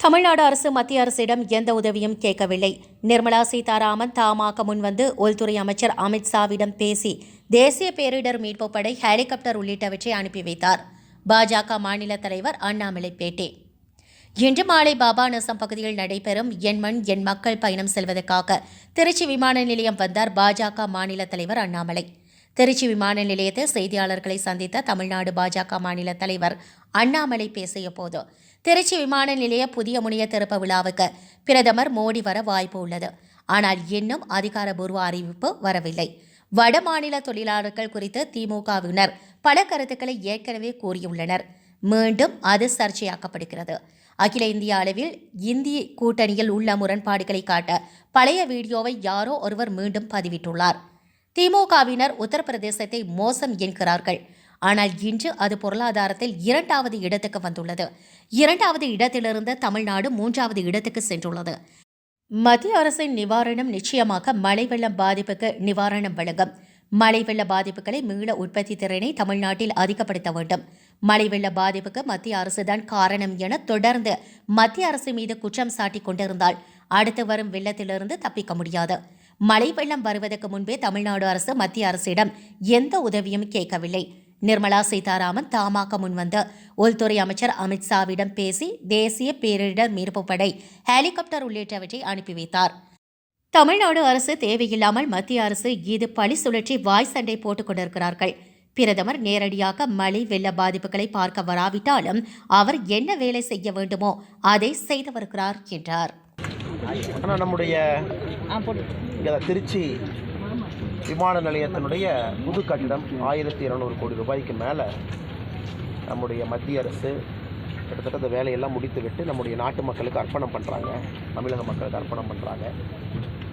தமிழ்நாடு அரசு மத்திய அரசிடம் எந்த உதவியும் கேட்கவில்லை. நிர்மலா சீதாராமன் தாமாக முன்வந்து உள்துறை அமைச்சர் அமித்ஷாவிடம் பேசி தேசிய பேரிடர் மீட்பு படை ஹெலிகாப்டர் உள்ளிட்டவற்றை அனுப்பி வைத்தார். பாஜக மாநில தலைவர் அண்ணாமலை பேட்டி இன்று மாலை பாபா நசம் பகுதியில் நடைபெறும் என் மண் என் மக்கள் பயணம் செல்வதற்காக திருச்சி விமான நிலையம் வந்தார் பாஜக மாநில தலைவர் அண்ணாமலை. திருச்சி விமான நிலையத்தில் செய்தியாளர்களை சந்தித்த தமிழ்நாடு பாஜக மாநில தலைவர் அண்ணாமலை பேசிய போது திருச்சி விமான நிலைய புதிய முனைய திறப்பு விழாவுக்கு பிரதமர் மோடி வர வாய்ப்பு உள்ளது. ஆனால் இன்னும் அதிகாரபூர்வ அறிவிப்பு வரவில்லை. வட மாநில தொழிலாளர்கள் குறித்து திமுகவினர் பல கருத்துக்களை ஏற்கனவே கூறியுள்ளனர். மீண்டும் அது சர்ச்சையாக்கப்படுகிறது. அகில இந்திய அளவில் இந்திய கூட்டணியில் உள்ள முரண்பாடுகளை காட்ட பழைய வீடியோவை யாரோ ஒருவர் மீண்டும் பதிவிட்டுள்ளார். திமுகவினர் உத்தரப்பிரதேசத்தை மோசம் என்கிறார்கள். ஆனால் இன்று அது பொருளாதாரத்தில் இரண்டாவது இடத்துக்கு வந்துள்ளது. இரண்டாவது இடத்திலிருந்து தமிழ்நாடு மூன்றாவது இடத்துக்கு சென்றுள்ளது. மத்திய அரசின் நிவாரணம் நிச்சயமாக மழை வெள்ளம் பாதிப்புக்கு நிவாரணம் வழங்கும். மழை வெள்ள பாதிப்புகளை மீள உற்பத்தி திறனை தமிழ்நாட்டில் அதிகப்படுத்த வேண்டும். மழை வெள்ள பாதிப்புக்கு மத்திய அரசுதான் காரணம் என தொடர்ந்து மத்திய அரசு மீது குற்றம் சாட்டி கொண்டிருந்தால் அடுத்து வரும் வெள்ளத்திலிருந்து தப்பிக்க முடியாது. மழை வெள்ளம் வருவதற்கு முன்பே தமிழ்நாடு அரசு மத்திய அரசிடம் எந்த உதவியும் கேட்கவில்லை. நிர்மலா சீதாராமன் தாமாக முன்வந்து உள்துறை அமைச்சர் அமித்ஷாவிடம் பேசி தேசிய பேரிடர் மீட்பு படை ஹெலிகாப்டர் உள்ளிட்டவற்றை அனுப்பி வைத்தார். தமிழ்நாடு அரசு தேவையில்லாமல் மத்திய அரசு இது பழி சுழற்சி வாய் சண்டை போட்டுக் கொண்டிருக்கிறார்கள். பிரதமர் நேரடியாக மழை வெள்ள பாதிப்புகளை பார்க்க வராவிட்டாலும் அவர் என்ன வேலை செய்ய வேண்டுமோ அதை செய்து வருகிறார் என்றார். ஆனால் நம்முடைய திருச்சி விமான நிலையத்தினுடைய புது கட்டிடம் ஆயிரத்தி இரநூறு கோடி ரூபாய்க்கு மேலே நம்முடைய மத்திய அரசு கிட்டத்தட்ட இந்த வேலையெல்லாம் முடித்துவிட்டு நம்முடைய நாட்டு மக்களுக்கு அர்ப்பணம் பண்ணுறாங்க தமிழக மக்களுக்கு அர்ப்பணம் பண்ணுறாங்க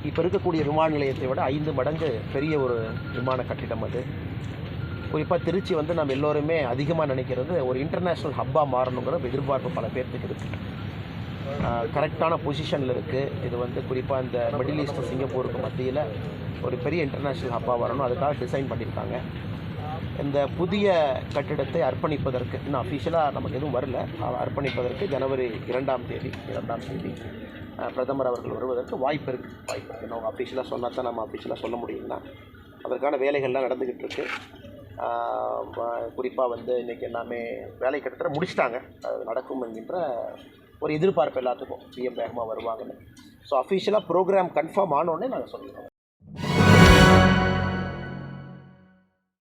இப்போ இருக்கக்கூடிய விமான நிலையத்தை விட ஐந்து மடங்கு பெரிய ஒரு விமான கட்டிடம் அது. குறிப்பாக திருச்சி வந்து நம்ம எல்லோருமே அதிகமாக நினைக்கிறது ஒரு இன்டர்நேஷ்னல் ஹப்பாக மாறணுங்கிற எதிர்பார்ப்பு பல பேர்த்துக்கு இருக்குது கரெக்டான பொசிஷனில் இருக்குது இது வந்து குறிப்பாக இந்த மிடில் ஈஸ்ட் சிங்கப்பூருக்கு மத்தியில் ஒரு பெரிய இன்டர்நேஷ்னல் ஹப்பாக வரணும். அதுக்காக டிசைன் பண்ணியிருக்காங்க இந்த புதிய கட்டிடத்தை அர்ப்பணிப்பதற்கு இன்னும் அஃபிஷியலாக நமக்கு எதுவும் வரல. அர்ப்பணிப்பதற்கு ஜனவரி இரண்டாம் தேதி இரண்டாம் தேதி பிரதமர் அவர்கள் வருவதற்கு வாய்ப்பு இருக்குது வாய்ப்பு இருக்குது நம்ம அஃபிஷியலாக சொன்னால் தான் நம்ம அஃபிஷியலாக சொல்ல முடியும்னா அதற்கான வேலைகள்லாம் நடந்துக்கிட்டு இருக்கு. குறிப்பாக வந்து இன்றைக்கி எல்லாமே வேலை கட்டத்தில் முடிச்சிட்டாங்க. அது நடக்கும் என்கின்ற ஒரு எதிர்பார்ப்பு எல்லாத்துக்கும் சிஎம் வேகமாக வருவாங்கன்னு. ஸோ அஃபிஷியலாக ப்ரோக்ராம் கன்ஃபார்ம் ஆனோடனே நாங்கள் சொல்லிடுவோம்